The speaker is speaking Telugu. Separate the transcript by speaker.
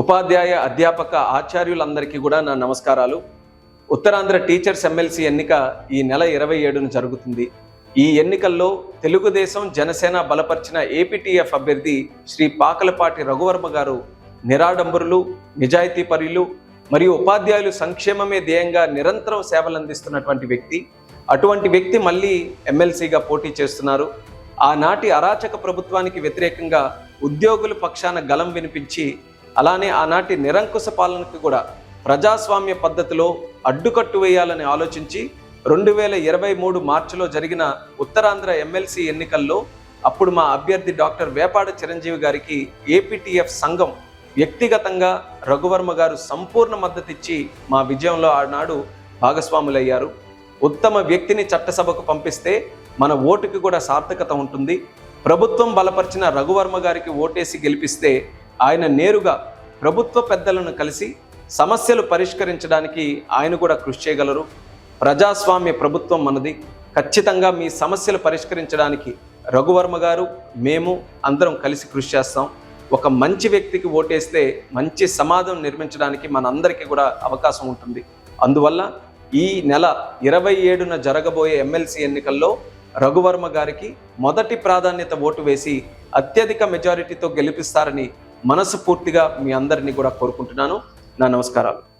Speaker 1: ఉపాధ్యాయ అధ్యాపక ఆచార్యులందరికీ కూడా నా నమస్కారాలు. ఉత్తరాంధ్ర టీచర్స్ ఎమ్మెల్సీ ఎన్నిక ఈ నెల ఇరవై ఏడున జరుగుతుంది. ఈ ఎన్నికల్లో తెలుగుదేశం జనసేన బలపరిచిన ఏపీటీఎఫ్ అభ్యర్థి శ్రీ పాకలపాటి రఘువర్మ గారు నిరాడంబరులు నిజాయితీపరులు మరియు ఉపాధ్యాయులు సంక్షేమమే ధ్యేయంగా నిరంతరం సేవలందిస్తున్నటువంటి వ్యక్తి. అటువంటి వ్యక్తి మళ్ళీ ఎమ్మెల్సీగా పోటీ చేస్తున్నారు. ఆనాటి అరాచక ప్రభుత్వానికి వ్యతిరేకంగా ఉద్యోగుల పక్షాన గలం వినిపించి అలానే ఆనాటి నిరంకుశ పాలనకు కూడా ప్రజాస్వామ్య పద్ధతిలో అడ్డుకట్టు వేయాలని ఆలోచించి రెండు వేల ఇరవై మూడు మార్చిలో జరిగిన ఉత్తరాంధ్ర ఎమ్మెల్సీ ఎన్నికల్లో అప్పుడు మా అభ్యర్థి డాక్టర్ వేపాడ చిరంజీవి గారికి ఏపీటీఎఫ్ సంఘం వ్యక్తిగతంగా రఘువర్మ గారు సంపూర్ణ మద్దతిచ్చి మా విజయంలో ఆనాడు భాగస్వాములయ్యారు. ఉత్తమ వ్యక్తిని చట్టసభకు పంపిస్తే మన ఓటుకి కూడా సార్థకత ఉంటుంది. ప్రభుత్వం బలపరిచిన రఘువర్మ గారికి ఓటేసి గెలిపిస్తే ఆయన నేరుగా ప్రభుత్వ పెద్దలను కలిసి సమస్యలు పరిష్కరించడానికి ఆయన కూడా కృషి చేయగలరు. ప్రజాస్వామ్య ప్రభుత్వం మనది. ఖచ్చితంగా మీ సమస్యలు పరిష్కరించడానికి రఘువర్మ గారు మేము అందరం కలిసి కృషి చేస్తాం. ఒక మంచి వ్యక్తికి ఓటేస్తే మంచి సమాజం నిర్మించడానికి మనందరికీ కూడా అవకాశం ఉంటుంది. అందువల్ల ఈ నెల ఇరవై ఏడున జరగబోయే ఎమ్మెల్సీ ఎన్నికల్లో రఘువర్మ గారికి మొదటి ప్రాధాన్యత ఓటు వేసి అత్యధిక మెజారిటీతో గెలిపిస్తారని మనస్ఫూర్తిగా మీ అందరినీ కూడా కోరుకుంటున్నాను. నా నమస్కారాలు.